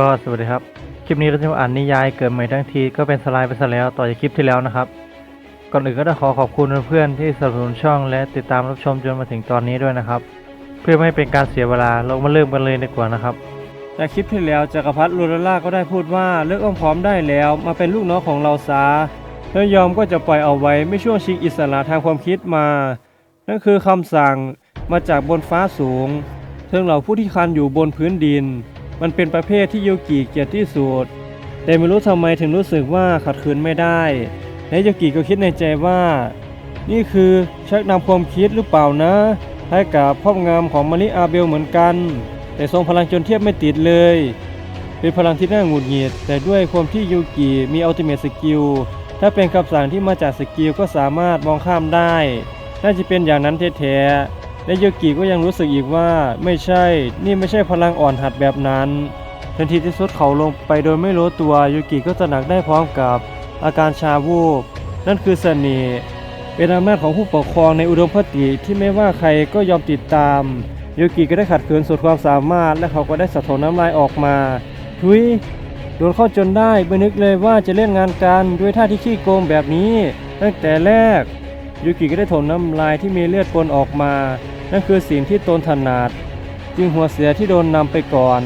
ก็สวัสดีครับ คลิปนี้เราจะมาอ่านนิยายเกิดใหม่ทั้งทีก็เป็นสไลด์ไปซะแล้วต่อจากคลิปที่แล้วนะครับ ก่อนอื่นก็ต้องขอขอบคุณเพื่อนๆที่สนับสนุนช่องและติดตามรับชมจนมาถึงตอนนี้ด้วยนะครับ เพื่อไม่ให้เป็นการเสียเวลาเรามาเริ่มกันเลยดีกว่านะครับ จากคลิปที่แล้วจักรพรรดิลูลล่าก็ได้พูดว่าเลิกอ้อมพร้อมได้แล้ว มาเป็นลูกน้องของเราซาแล้วยอมก็จะปล่อยเอาไว้ไม่ช่วงชิงอิสระทางความคิดมา นั่นคือคำสั่งมาจากบนฟ้าสูงเทิงเหล่าผู้ที่คันอยู่บนพื้นดิน มันเป็นประเภทที่โยกิเกลียดที่สุด แต่ไม่รู้ทำไมถึงรู้สึกว่าขัดขืนไม่ได้ และโยกิก็คิดในใจว่า นี่คือชักนำความคิดหรือเปล่านะ ให้กับพ่องามของมาริอาเบลเหมือนกัน แต่ทรงพลังจนเทียบไม่ติดเลย เป็นพลังที่น่าหงุดหงิด แต่ด้วยความที่ยูกิมีอัลติเม e สกิล ถ้าเป็นคำสั่งที่มาจากสกิลก็สามารถมองข้ามได้ น่าจะเป็นอย่างนั้นแท้ๆ และยูกิก็ยังรู้สึกอีกว่าไม่ใช่นี่ไม่ใช่พลังอ่อนหัดแบบนั้น ทันทีที่สุดเขาลงไปโดยไม่รู้ตัวยูกิก็ตระหนักได้พร้อมกับอาการชาวูบนั่นคือเสน่ห์เป็นอำนาจของผู้ปกครองในอุดมคติที่ไม่ว่าใครก็ยอมติดตามยูกิก็ได้ขัดขืนสุดความสามารถ และเขาก็ได้สะทนน้ำลายออกมาทุยโดนเข้าจนได้ไม่นึกเลยว่าจะเล่นงานกันด้วยท่าที่ขี้โกงแบบนี้ ตั้งแต่แรกยูกิก็ได้ถมน้ำลายที่มีเลือดปนออกมา นั่นคือสิ่งที่ตนถนัด จึงหัวเสียที่โดนนำไปก่อน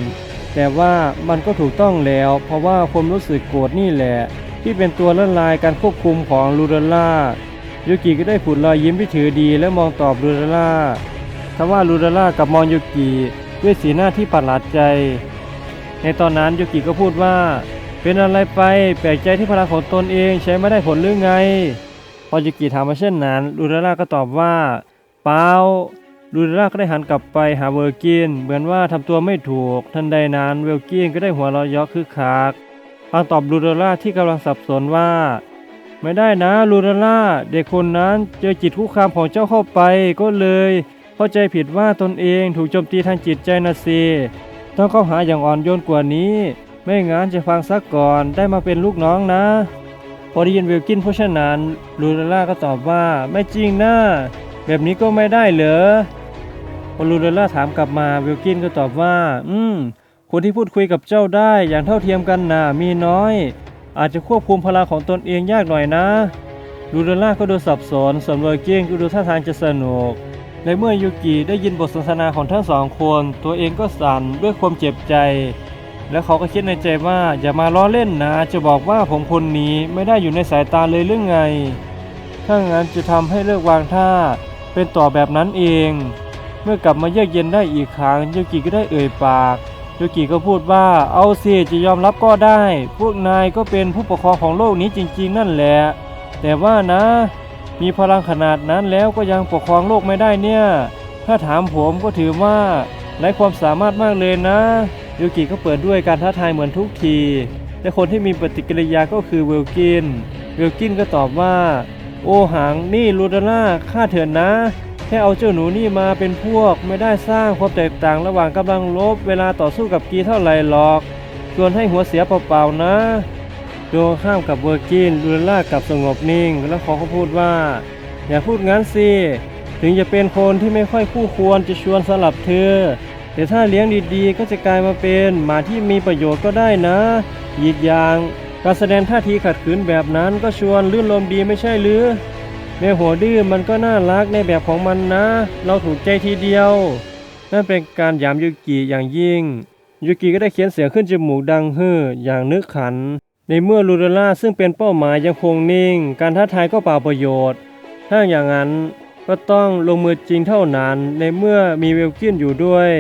แต่ว่ามันก็ถูกต้องแล้ว เพราะว่าความรู้สึกโกรธนี่แหละ ที่เป็นตัวละลายการควบคุมของลูดาล่ายูกิก็ได้ผุดรอยยิ้มที่ถือดีและมองตอบลูดาล่าทว่าลูดาล่ากับมองยูกิด้วยสีหน้าที่ประหลาดใจ ในตอนนั้นยูกิก็พูดว่า เป็นอะไรไปแปลกใจที่พลังของตนเองใช้ไม่ได้ผลหรือไงพอยูกิถามมาเช่นนั้นลูดาล่าก็ตอบว่า เปล่า ลูดล่าก็ได้หันกลับไปหาเวอร์กิน เหมือนว่าทำตัวไม่ถูก ทันใดนั้นเวลกินก็ได้หัวเราะยาะคือคักฟังตอบลูดาล่าที่กำลังสับสนว่า ไม่ได้นะลูดาล่าเด็กคนนั้นเจอจิตคุกคามของเจ้าเข้าไปก็เลยเข้าใจผิดว่าตนเองถูกโจมตีทางจิตใจนะสิต้องเข้าหาอย่างอ่อนโยนกว่านี้ ไม่งั้นจะฟังซักก่อนได้มาเป็นลูกน้องนะ พอได้ยินวิลกินเพราะฉะนั้นลูดาล่าก็ตอบว่าไม่จริงนะแบบนี้ก็ไม่ได้เหรอ พอลูดล่าถามกลับมาวิลกินก็ตอบว่า อืม คนที่พูดคุยกับเจ้าได้อย่างเท่าเทียมกันนะมีน้อย อาจจะควบคุมพลังของตนเองยากหน่อยนะลูดล่าก็ดูสับสนส่วนเวอร์กินก็ดูท่าทางจะสนุกและเมื่อยูกิได้ยินบทสนทนาของทั้งสองคน ตัวเองก็สั่นด้วยความเจ็บใจ แล้วเขาก็คิดในใจว่าอย่ามาล้อเล่นนะ จะบอกว่าผมคนนี้ไม่ได้อยู่ในสายตาเลยหรือไง ถ้างั้นจะทำให้เลิกวางท่าเป็นต่อแบบนั้นเอง เมื่อกลับมาเยือกเย็นได้อีกครั้งโยกิก็ได้เอ่ยปากโยกิก็พูดว่าเอาสิจะยอมรับก็ได้ พวกนายก็เป็นผู้ปกครองของโลกนี้จริง ๆ นั่นแหละ แต่ว่านะ มีพลังขนาดนั้นแล้วก็ยังปกครองโลกไม่ได้เนี่ย ถ้าถามผมก็ถือว่าไร้ความสามารถมากเลยนะโยกิก็เปิดด้วยการท้าทายเหมือนทุกที แต่คนที่มีปฏิกิริยาก็คือเวลกิน เวลกินก็ตอบว่า โอหังนี่ลูดาล่าฆ่าเถินนะ แค่เอาเจ้าหนูนี่มาเป็นพวกไม่ได้สร้างความแตกต่างระหว่างกำลังลบเวลาต่อสู้กับกีเท่าไหร่หรอกชวนให้หัวเสียเปล่าๆนะโดข้ามกับเวอร์กินลูล่ากับสงบนิ่ง แล้วเขาก็พูดว่า อย่าพูดงั้นสิถึงจะเป็นคนที่ไม่ค่อยคู่ควรจะชวนสลับเธอ แต่ถ้าเลี้ยงดีๆ ก็จะกลายมาเป็นหมาที่มีประโยชน์ก็ได้นะอีกอย่างการแสดงท่าทีขัดขืนแบบนั้นก็ชวนลื่นลมดีไม่ใช่หรือ แม่หัวดื้อมันก็น่ารักในแบบของมันนะ เราถูกใจทีเดียว นั่นเป็นการยามยูกิอย่างยิ่ง ยูกิก็ได้เขียนเสียงขึ้นจมูกดังเฮืออย่างนึกขัน ในเมื่อลูเดล่าซึ่งเป็นเป้าหมายยังคงนิ่ง การท้าทายก็เปล่าประโยชน์ ถ้าอย่างนั้นก็ต้องลงมือจริงเท่านั้นในเมื่อมีเวลกินอยู่ด้วย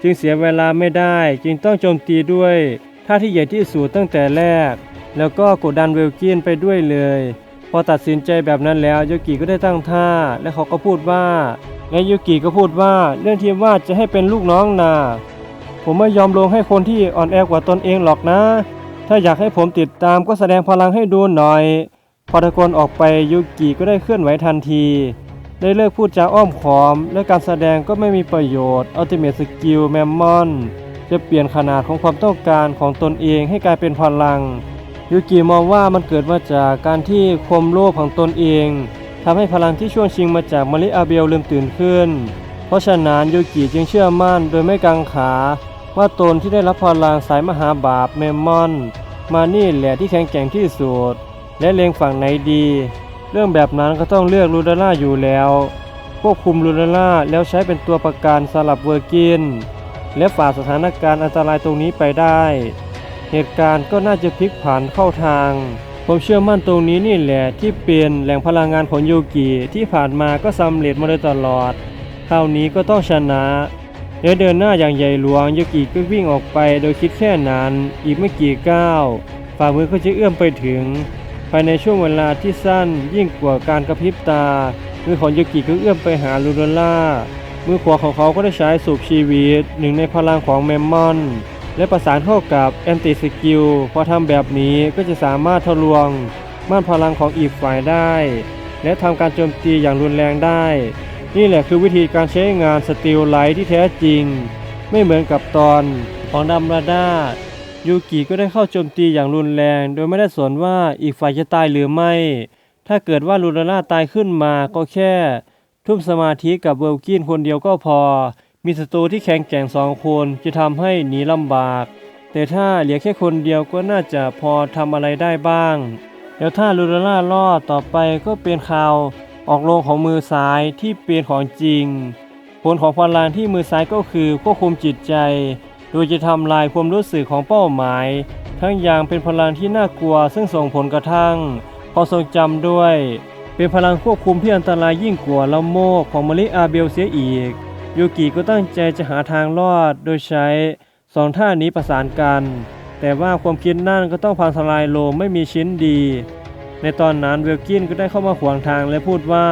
จึงเสียเวลาไม่ได้จึงต้องโจมตีด้วยท่าที่ใหญ่ที่สุดตั้งแต่แรก แล้วก็กดดันเวลกินไปด้วยเลย พอตัดสินใจแบบนั้นแล้วยูกิก็ได้ตั้งท่า และเขาก็พูดว่า และยูกิก็พูดว่าเรื่องที่ว่าจะให้เป็นลูกน้องนาผมไม่ยอมลงให้คนที่อ่อนแอกว่าตนเองหรอกนะ ถ้าอยากให้ผมติดตามก็แสดงพลังให้ดูหน่อย พอตะโกนออกไปยูกิก็ได้เคลื่อนไหวทันที ได้เลิกพูดจาอ้อมขอม และการแสดงก็ไม่มีประโยชน์อัลติเม e สกิลแมมมอนจะเปลี่ยนขนาดของความต้องการของตนเองให้กลายเป็นพลัง ยูกิมองว่ามันเกิดมาจากการที่ความโลภของตนเองทำให้พลังที่ช่วงชิงมาจากมาริอาเบลลืมตื่นขึ้น เพราะฉะนั้นยูกิจึงเชื่อมั่นโดยไม่กังขา ว่าตนที่ได้รับพลังสายมหาบาปเมมมอน มานี่แหละที่แข็งแกร่งที่สุดและเลงฝั่งไหนดี เรื่องแบบนั้นก็ต้องเลือกลูดาล่าอยู่แล้วควบคุมลูดาล่าแล้วใช้เป็นตัวประกันสลับเวอร์กิน และฝ่าสถานการณ์อันตรายตรงนี้ไปได้ เหตุการณ์ก็น่าจะพลิกผันเข้าทาง ผมเชื่อมั่นตรงนี้นี่แหละที่เป็นแหล่งพลังงานของโยกิที่ผ่านมาก็สำเร็จมาโดยตลอดคราวนี้ก็ต้องชนะเดี๋ยวเดินหน้าอย่างใหญ่หลวงโยกิก็วิ่งออกไปโดยคิดแค่นั้นอีกไม่กี่ก้าวฝ่ามือก็จะเอื้อมไปถึง ภายในช่วงเวลาที่สั้นยิ่งกว่าการกระพริบตามือของโยกิก็เอื้อมไปหาลูโดล่ามือขวาของเขาก็ได้ใช้สูบชีวิตหนึ่งในพลังของแมมมอน และประสานเข้ากับแอนติสกิลพอทำแบบนี้ก็จะสามารถทะลวงม่านพลังของอีกฝ่ายได้ และทำการโจมตีอย่างรุนแรงได้ นี่แหละคือวิธีการใช้งานสติลไลท์ที่แท้จริง ไม่เหมือนกับตอนของดัมราดายูกิก็ได้เข้าโจมตีอย่างรุนแรง โดยไม่ได้สนว่าอีกฝ่ายจะตายหรือไม่ ถ้าเกิดว่าลูราล่าตายขึ้นมาก็แค่ ทุ่มสมาธิกับเวลกินคนเดียวก็พอ มีศัตรูที่แข็งแกร่งสองคนจะทำให้หนีลำบาก แต่ถ้าเหลือแค่คนเดียวก็น่าจะพอทำอะไรได้บ้าง แล้วถ้าลูราล่ารอดต่อไปก็เป็นข่าวออกโรงของมือซ้ายที่เป็นของจริง ผลของพลังที่มือซ้ายก็คือควบคุมจิตใจ โดยจะทำลายความรู้สึกของเป้าหมาย ทั้งอย่างเป็นพลังที่น่ากลัวซึ่งส่งผลกระทั่งความทรงจำด้วย เป็นพลังควบคุมที่อันตรายยิ่งกว่าละโมกของมะลิอาเบลเสียอีก ยูกิก็ตั้งใจจะหาทางรอดโดยใช้สองท่านี้ประสานกัน แต่ว่าความคิดนั่นก็ต้องพังทลายโลงไม่มีชิ้นดี ในตอนนั้นเวลกินก็ได้เข้ามาขวางทางและพูดว่า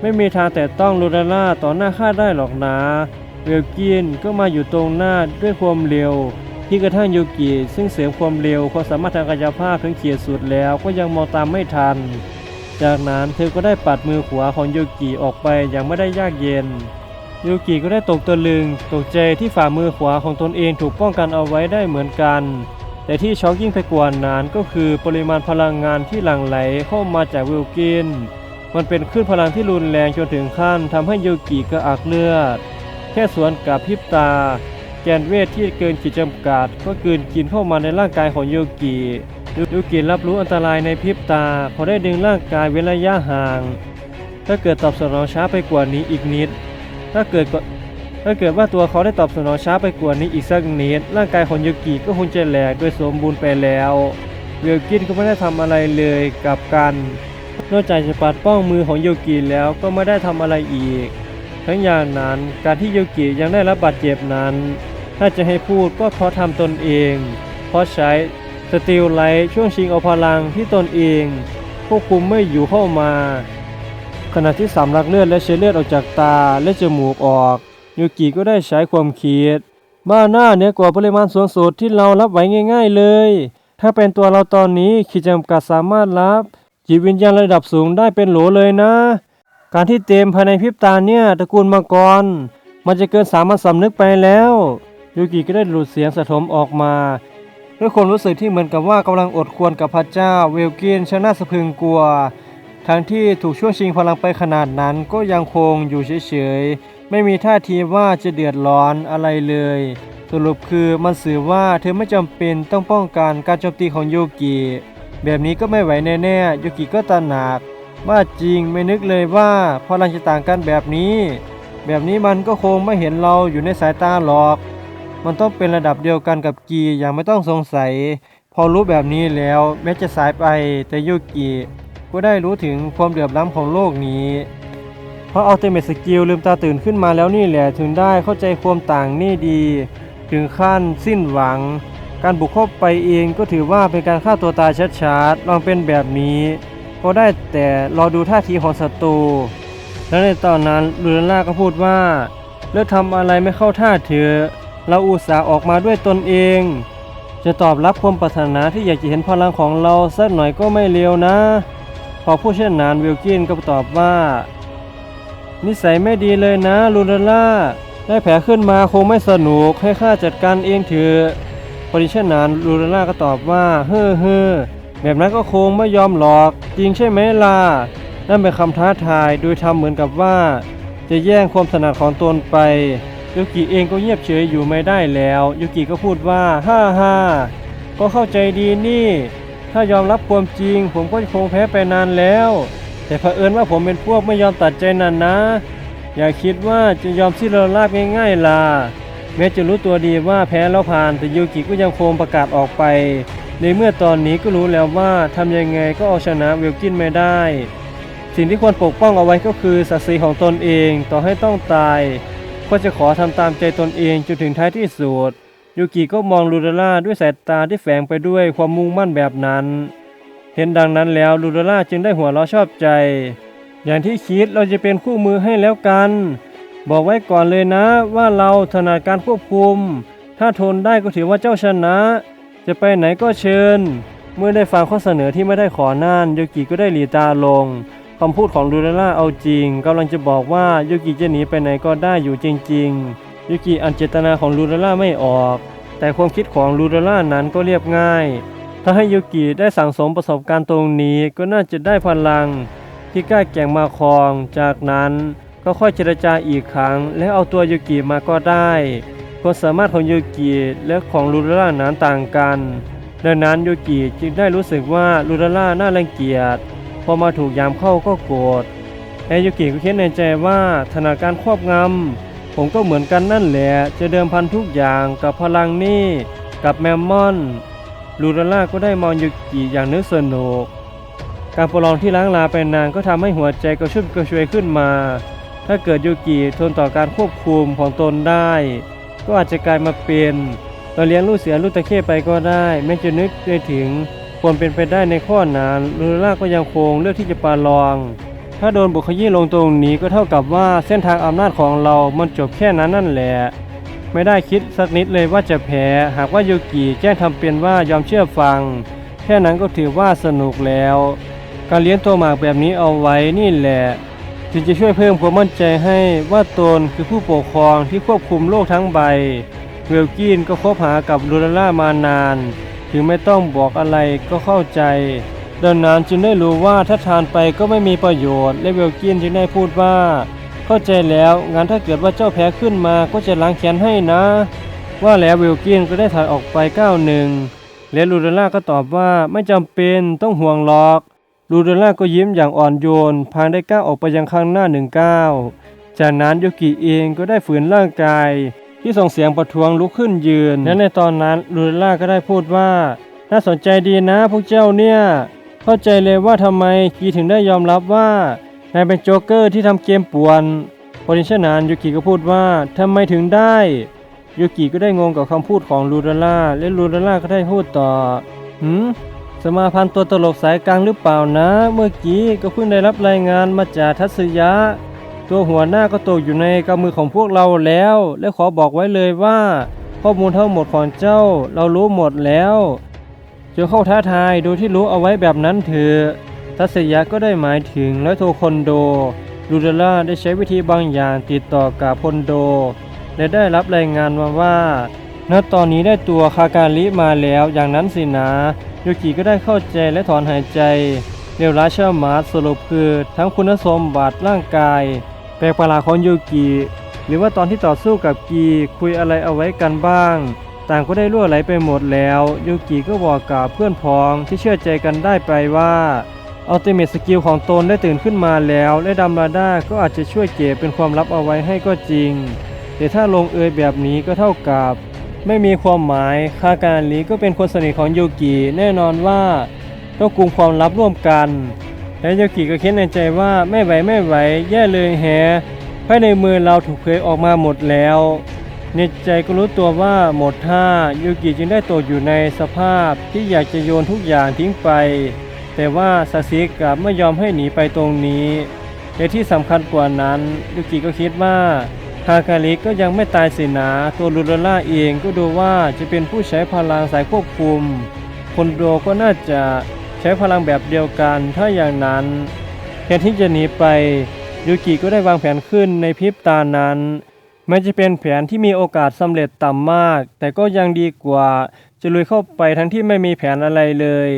ไม่มีทางแต่ต้องลูดาล่าต่อหน้าข้าได้หรอกนะเวลกินก็มาอยู่ตรงหน้าด้วยความเร็ว ที่กระทั่งยูกิซึ่งเสริมความเร็วความสามารถทางกายภาพถึงขีดสุดแล้วก็ยังมองตามไม่ทัน จากนั้นเธอก็ได้ปัดมือขวาของยูกิออกไปอย่างไม่ได้ยากเย็น ยูกิก็ได้ตกตะลึง ตกใจที่ฝ่ามือขวาของตนเองถูกป้องกันเอาไว้ได้เหมือนกัน แต่ที่ช็อกยิ่งไปกว่านั้นก็คือปริมาณพลังงานที่หลั่งไหลเข้ามาจากวิลกิน มันเป็นคลื่นพลังที่รุนแรงจนถึงขั้นทำให้ยูกิกระอักเลือด แค่สวนกับพิบตา แกนเวทที่เกินขีดจำกัด ก็กลืนกินเข้ามาในร่างกายของยูกิยูกิรับรู้อันตรายในพริบตา พอได้ดึงร่างกายเว้นระยะห่าง ถ้าเกิดตอบสนองช้าไปกว่านี้อีกนิด ถ้าเกิดถ้าเกิดว่าตัวเขาได้ตอบสนองช้าไปกว่านี้อีกสักนิดร่างกายของยูกิก็คงจะแหลกโดยสมบูรณ์ไปแล้วเวลกินก็ไม่ได้ทำอะไรเลยกับกันนอกจากจะปัดป้องมือของโยกิแล้วก็ไม่ได้ทำอะไรอีก ทั้งอย่างนั้นการที่โยกิยังได้รับบาดเจ็บนั้น ถ้าจะให้พูดก็เพราะทำตนเอง เพราะใช้สติลไลท์ช่วงชิงเอาพลังที่ตนเองควบคุมไม่อยู่เข้ามา ขณะที่สำลักเลือดและเชื้อเลือดออกจากตาและจมูกออกโยกิก็ได้ใช้ความคิดบ้าหน้าเหนือกว่าปริมาณสูงสุดที่เรารับไหวง่าย ๆเลย ถ้าเป็นตัวเราตอนนี้ขีดจำกัดสามารถรับจิตวิญญาณระดับสูงได้เป็นโหลเลยนะ การที่เต็มภายในพริบตาเนี่ยตระกูลมังกร มันจะเกินสามัญสำนึกไปแล้วยูกิก็ได้หลุดเสียงสะทมออกมาด้วยความรู้สึกที่เหมือนกับว่ากำลังอดควรกับพระเจ้าเวลกินชนะสะพึงกลัว ทั้งที่ถูกช่วงชิงพลังไปขนาดนั้นก็ยังคงอยู่เฉยๆ ไม่มีท่าทีว่าจะเดือดร้อนอะไรเลย สรุปคือมันสื่อว่าเธอไม่จำเป็นต้องป้องกันการโจมตีของโยกิแบบนี้ก็ไม่ไหวแน่ๆยูกิก็ตระหนักว่าจริงไม่นึกเลยว่าพลังจะต่างกันแบบนี้ แบบนี้มันก็คงไม่เห็นเราอยู่ในสายตาหรอก มันต้องเป็นระดับเดียวกันกับกีอย่างไม่ต้องสงสัย พอรู้แบบนี้แล้วแม้จะสายไปแต่โยกิ ก็ได้รู้ถึงความเดือดร้อนของโลกนี้ เพราะอัลติเมทสกิลลืมตาตื่นขึ้นมาแล้วนี่แหละถึงได้เข้าใจความต่างนี่ดี ถึงขั้นสิ้นหวัง การบุกเข้าไปเองก็ถือว่าเป็นการฆ่าตัวตายชัดๆลองเป็นแบบนี้ก็ได้แต่รอดูท่าทีของศัตรูและในตอนนั้นลูเลล่าก็พูดว่าเลิกทำอะไรไม่เข้าท่าเถอะเราอุตส่าห์ออกมาด้วยตนเอง จะตอบรับความปรารถนาที่อยากจะเห็นพลังของเราสักหน่อยก็ไม่เลวนะ อผู้เช่นนั้นวิลกินก็ตอบว่า นิสัยไม่ดีเลยนะลูเลล่าได้แผลขึ้นมาคงไม่สนุกให้ข้าจัดการเองเถอะพอดีเช่นนั้นลูเลล่าก็ตอบว่า เฮ้อเฮ้อแบบนั้นก็คงไม่ยอมหรอก จริงใช่ไหมล่ะนั่นเป็นคำท้าทายโดยทำเหมือนกับว่า จะแย่งความถนัดของตนไปยูกิเองก็เงียบเฉยอยู่ไม่ได้แล้วยูกิก็พูดว่า ฮ่าฮ่าก็เข้าใจดีนี่ ถ้ายอมรับความจริง ผมก็คงแพ้ไปนานแล้ว แต่เผอิญว่าผมเป็นพวกไม่ยอมตัดใจนั่นนะ อย่าคิดว่าจะยอมสิ้นเราลาบง่ายๆล่ะแม้จะรู้ตัวดีว่าแพ้แล้วผ่านแต่ยูกิก็ยังคงประกาศออกไป ในเมื่อตอนนี้ก็รู้แล้วว่าทำยังไงก็เอาชนะเวลกินไม่ได้ สิ่งที่ควรปกป้องเอาไว้ก็คือศักดิ์ศรีของตนเองต่อให้ต้องตาย ก็จะขอทำตามใจตนเองจนถึงท้ายที่สุด ยูกิก็มองลูเดล่าด้วยสายตาที่แฝงไปด้วยความมุ่งมั่นแบบนั้น เห็นดังนั้นแล้วลูเดล่าจึงได้หัวเราะชอบใจ อย่างที่คิดเราจะเป็นคู่มือให้แล้วกัน บอกไว้ก่อนเลยนะว่าเราถนัดการควบคุม ถ้าทนได้ก็ถือว่าเจ้าชนะ จะไปไหนก็เชิญ เมื่อได้ฟังข้อเสนอที่ไม่ได้ขอน่านยูกิก็ได้หลีตาลงคำพูดของลูเดล่าเอาจริงกำลังจะบอกว่ายูกิจะหนีไปไหนก็ได้อยู่จริง ๆ ยูกิอันเจตนาของลูเดล่าไม่ออก แต่ความคิดของลูเดล่านั้นก็เรียบง่าย ถ้าให้ยูกิได้สั่งสมประสบการณ์ตรงนี้ก็น่าจะได้พลัง ที่กล้าแก่งมาครอง จากนั้นก็ค่อยเจรจาอีกครั้ง แล้วเอาตัวยูกิมาก็ได้ความสามารถของยูกิและของลูเดล่านั้นต่างกัน ดังนั้นยูกิจึงได้รู้สึกว่าลูเดล่าน่ารังเกียจพอมาถูกยามเข้าก็โกรธแต่ยูกิก็คิดในใจว่าถนัดการควบงำ ผมก็เหมือนกันนั่นแหละ จะเดิมพันทุกอย่างกับพลังนี่ กับแมมมอน ลูเดล่าก็ได้มองยูกิอย่างนึกสนุก การประลองที่ล้างลาไปนานก็ทำให้หัวใจกระชุ่มกระชวยขึ้นมา ถ้าเกิดยูกิทนต่อการควบคุมของตนได้ ก็อาจจะกลายมาเป็นเราเลี้ยงลูกเสือลูกตะเข้ไปก็ได้ ไม่จะนึกไปถึงควรเป็นไปได้ในข้อนั้นลูล่าก็ยังคงเลือกที่จะปาลอง ถ้าโดนบุคยี่ลงตรงนี้ก็เท่ากับว่าเส้นทางอำนาจของเรา มันจบแค่นั้นนั่นแหละ ไม่ได้คิดสักนิดเลยว่าจะแพ้ หากว่ายูกิแจ้งทำเป็นว่ายอมเชื่อฟัง แค่นั้นก็ถือว่าสนุกแล้ว การเลี้ยงตัวหมากแบบนี้เอาไว้นี่แหละจึงจะช่วยเพิ่มความมั่นใจให้ว่าตนคือผู้ปกครองที่ควบคุมโลกทั้งใบ เวลกินก็คบหากับลูลาล่ามานาน ถึงไม่ต้องบอกอะไรก็เข้าใจ ดังนั้นจึงได้รู้ว่าถ้าทานไปก็ไม่มีประโยชน์ และเวลกินจึงได้พูดว่า เข้าใจแล้วงั้นถ้าเกิดว่าเจ้าแพ้ขึ้นมาก็จะล้างแค้นให้นะ ว่าแล้วเวลกินก็ได้ถอยออกไปก้าวหนึ่งและลูเดล่าก็ตอบว่าไม่จำเป็นต้องห่วงหรอกลูเดล่าก็ยิ้มอย่างอ่อนโยนพางได้ก้าวออกไปยังข้างหน้าหนึ่งก้าวจากนั้นโยกิเองก็ได้ฝืนร่างกาย ที่ส่งเสียงประท้วงลุกขึ้นยืนและในตอนนั้นลูเดล่าก็ได้พูดว่า น่าสนใจดีนะพวกเจ้าเนี่ย เข้าใจเลยว่าทำไมกีถึงได้ยอมรับว่านายเป็นโจ๊กเกอร์ที่ทำเกมป่วนพอดิฉะนั้นยูกิก็พูดว่าทำไมถึงได้ยูกิก็ได้งงกับคำพูดของลูดาล่าและลูดาล่าก็ได้พูดต่อหืมสมาพันธ์ตัวตลกสายกลางหรือเปล่านะ เมื่อกี้ก็เพิ่งได้รับรายงานมาจากทัศยะ ตัวหัวหน้าก็ตกอยู่ในกำมือของพวกเราแล้ว และขอบอกไว้เลยว่า ข้อมูลทั้งหมดของเจ้าเรารู้หมดแล้ว จงเข้าท้าทายโดยที่รู้เอาไว้แบบนั้นเถอะทัศยะก็ได้หมายถึงและโทคอนโดลูดาล่าได้ใช้วิธีบางอย่างติดต่อกับพอนโด และได้รับรายงานมาว่า ณ ตอนนี้ได้ตัวคาการิมาแล้วอย่างนั้นสินะยูกิก็ได้เข้าใจและถอนหายใจเรียวร้ายเชื่อมาร์สรุปคือทั้งคุณสมบัติร่างกาย แปลกประหลาดของยูกิ หรือว่าตอนที่ต่อสู้กับกีคุยอะไรเอาไว้กันบ้าง ต่างก็ได้ล่วไหลไปหมดแล้วยูกิก็บอกกับเพื่อนพ้องที่เชื่อใจกันได้ไปว่าอัลติเมทสกิลของตนได้ตื่นขึ้นมาแล้ว และดัมบาด้าก็อาจจะช่วยเก็บเป็นความลับเอาไว้ให้ก็จริง แต่ถ้าลงเอยแบบนี้ก็เท่ากับ ไม่มีความหมายคาการลีก็เป็นคนสนิทของยูกิแน่นอนว่าต้องกุมความลับร่วมกัน และยูกิก็คิดในใจว่าไม่ไหวไม่ไหวแย่เลยแฮะภายในมือเราถูกเผยออกมาหมดแล้ว ในใจก็รู้ตัวว่าหมดท่ายูกิจึงได้ตกอยู่ในสภาพที่อยากจะโยนทุกอย่างทิ้งไป แต่ว่าซาซิกลับไม่ยอมให้หนีไปตรงนี้และที่สำคัญกว่านั้นยูกิก็คิดว่าคาคาริก็ยังไม่ตายสินะตัวลูโดล่าเองก็ดูว่าจะเป็นผู้ใช้พลังสายควบคุม คนโดก็น่าจะใช้พลังแบบเดียวกันถ้าอย่างนั้นแทนที่จะหนีไปยูกิก็ได้วางแผนขึ้นในพริบตานั้น แม้จะเป็นแผนที่มีโอกาสสำเร็จต่ำมาก แต่ก็ยังดีกว่าจะลุยเข้าไปทั้งที่ไม่มีแผนอะไรเลย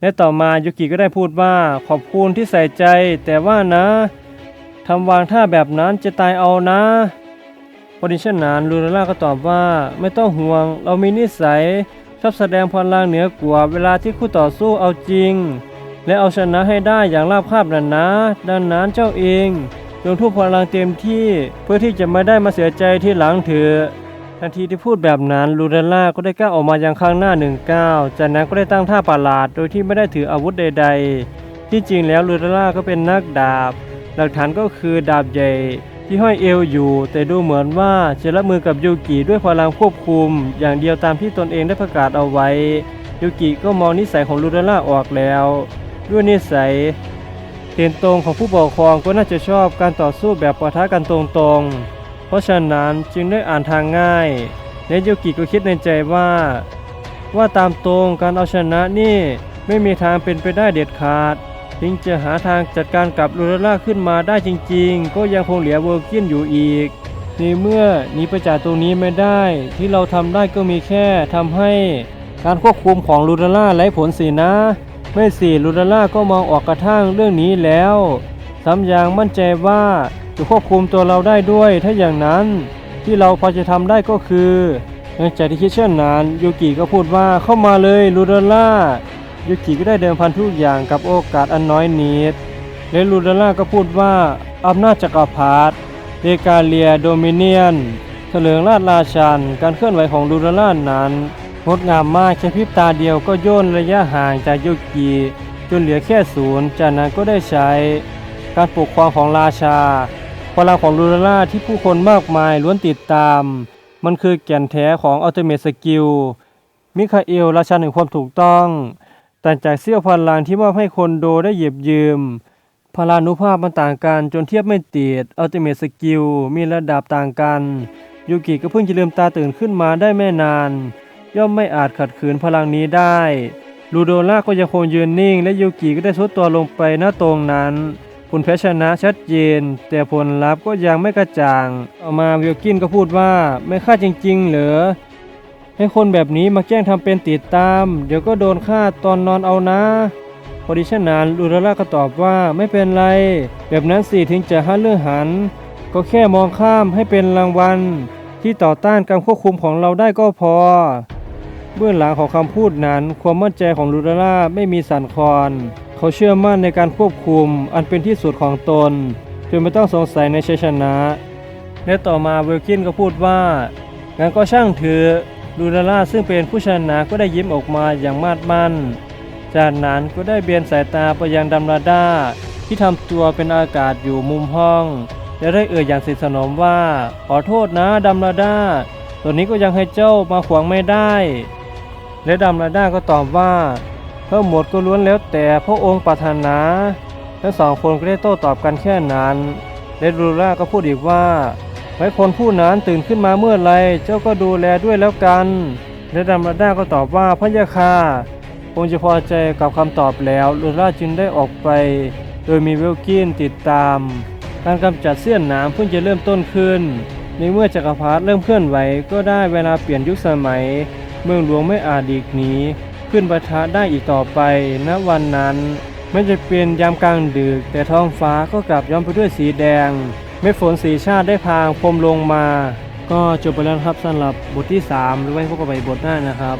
และต่อมายูกิก็ได้พูดว่าขอบคุณที่ใส่ใจ แต่ว่านะทำวางท่าแบบนั้นจะตายเอานะพอดีเช่นานลูราล่าก็ตอบว่าไม่ต้องห่วง เรามีนิสัยชอบแสดงพลังเหนือกว่าเวลาที่คู่ต่อสู้เอาจริง และเอาชนะให้ได้อย่างราบคาบนั่นนะ ดังนั้นเจ้าเอง ลงทุนพลังเต็มที่เพื่อที่จะไม่ได้มาเสียใจที่หลังเถอทันทีที่พูดแบบนั้นลูเรล่าก็ได้ก้าวออกมายังข้างหน้าหนึ่งก้าวจากนั้นก็ได้ตั้งท่าประหลาดโดยที่ไม่ได้ถืออาวุธใด ๆ ที่จริงแล้วลูเรล่าก็เป็นนักดาบ หลักฐานก็คือดาบใหญ่ที่ห้อยเอวอยู่ แต่ดูเหมือนว่าจะรับมือกับยูกิด้วยพลังควบคุม อย่างเดียวตามที่ตนเองได้ประกาศเอาไว้ยูกิก็มองนิสัยของลูเรล่าออกแล้ว ด้วยนิสัย เตียนตรงของผู้ปกครองก็น่าจะชอบการต่อสู้แบบปะทะกันตรงๆ เพราะฉะนั้นจึงได้อ่านทางง่ายและยูกิก็คิดในใจว่า ว่าตามตรงการเอาชนะนี่ไม่มีทางเป็นไปได้เด็ดขาดถึงจะหาทางจัดการกับลูเรล่าขึ้นมาได้จริงๆ ก็ยังคงเหลือเวอร์กินอยู่อีก ในเมื่อหนีไปจากตรงนี้ไม่ได้ ที่เราทำได้ก็มีแค่ทำให้การควบคุมของลูเรล่าไร้ผลสินะ ไม่สิลูเรล่าก็มองออกกระทั่งเรื่องนี้แล้วซ้ำยังมั่นใจว่าจะควบคุมตัวเราได้ด้วยถ้าอย่างนั้นที่เราพอจะทำได้ก็คือหลังจากที่คิดเช่นนั้นยูกิก็พูดว่าเข้ามาเลยลูเรล่ายูกิก็ได้เดิมพันทุกอย่างกับโอกาสอันน้อยนิดและลูดาล่าก็พูดว่าอำนาจจักรพรรดิเดกาเลียโดมิเนียนเถลิงราชราชันการเคลื่อนไหวของลูดาล่านั้น งดงามมากแค่พริบตาเดียวก็ย่นระยะห่างจากยูกิจนเหลือแค่ศูนย์จากนั้นก็ได้ใช้การปกครองของราชาพลังของลูดาล่าที่ผู้คนมากมายล้วนติดตาม มันคือแก่นแท้ของอัลติเม e สกิลมิคาเอลราชาแห่งความถูกต้อง แต่จากเสี้ยวพลังที่มอบให้คนโดได้เหยียบยืม พลานุภาพมันต่างกันจนเทียบไม่ติดอัลติเม e สกิลมีระดับต่างกัน ยูกิก็เพิ่งจะลืมตาตื่นขึ้นมาได้ไม่นาน ย่อมไม่อาจขัดขืนพลังนี้ได้ลูโดล่าก็ยังคงยืนนิ่ง และยูกิก็ได้ทุดตัวลงไปหน้าตรงนั้นผลแพ้ชนะชัดเจน แต่ผลลัพธ์ก็ยังไม่กระจ่าง ต่อมาวิลกินก็พูดว่าไม่ฆ่าจริงๆ เหรอ ให้คนแบบนี้มาแกล้งทำเป็นติดตาม เดี๋ยวก็โดนฆ่าตอนนอนเอานะพอดีชนนั้นลูราล่าก็ตอบว่าไม่เป็นไร แบบนั้นสิถึงจะห้าเรื่องหัน ก็แค่มองข้ามให้เป็นรางวัลที่ต่อต้านการควบคุมของเราได้ก็พอ เบื้องหลังของคำพูดนั้น ความมั่นใจของลูราล่าไม่มีสันคลอน เขาเชื่อมั่นในการควบคุมอันเป็นที่สุดของตนจนไม่ต้องสงสัยในชัยชนะ และต่อมาเวลคินก็พูดว่างั้นก็ช่างเถอะลูลาล่าซึ่งเป็นผู้ชนะก็ได้ยิ้มออกมาอย่างมาดมั่น จากนั้นก็ได้เบียนสายตาไปยังดัมราดาที่ทำตัวเป็นอากาศอยู่มุมห้อง และได้เอ่ยอย่างสนิทสนมว่า ขอโทษนะดัมราดาตัวนี้ก็ยังให้เจ้ามาขวางไม่ได้ และดัมราด้าก็ตอบว่าทั้งหมดก็ล้วนแล้วแต่พระองค์ปรารถนาทั้งสองคนก็ได้โต้ตอบกันแค่นั้นและลูล่าก็พูดอีกว่า ไว้คนผู้นั้นตื่นขึ้นมาเมื่อไรเจ้าก็ดูแลด้วยแล้วกันและดัมราด้าก็ตอบว่าพระยาคาคงจะพอใจกับคำตอบแล้วลูล่าจึงได้ออกไป โดยมีเวลกินติดตาม การกำจัดเสี้ยนหนามเพิ่งจะเริ่มต้นขึ้น ในเมื่อจักรพรรดิเริ่มเคลื่อนไหวก็ได้เวลาเปลี่ยนยุคสมัย เมืองหลวงไม่อาจดีกหนีขึ้นประทะได้อีกต่อไป ณ วันนั้น ไม่จะเป็นยามกลางดึก แต่ท้องฟ้าก็กลับย้อมไปด้วยสีแดง เม็ดฝนสีชาติได้พรางพรมลงมา ก็จบไปแล้วครับสำหรับบทที่ 3 หรือไว้พบกันใหม่บทหน้านะครับ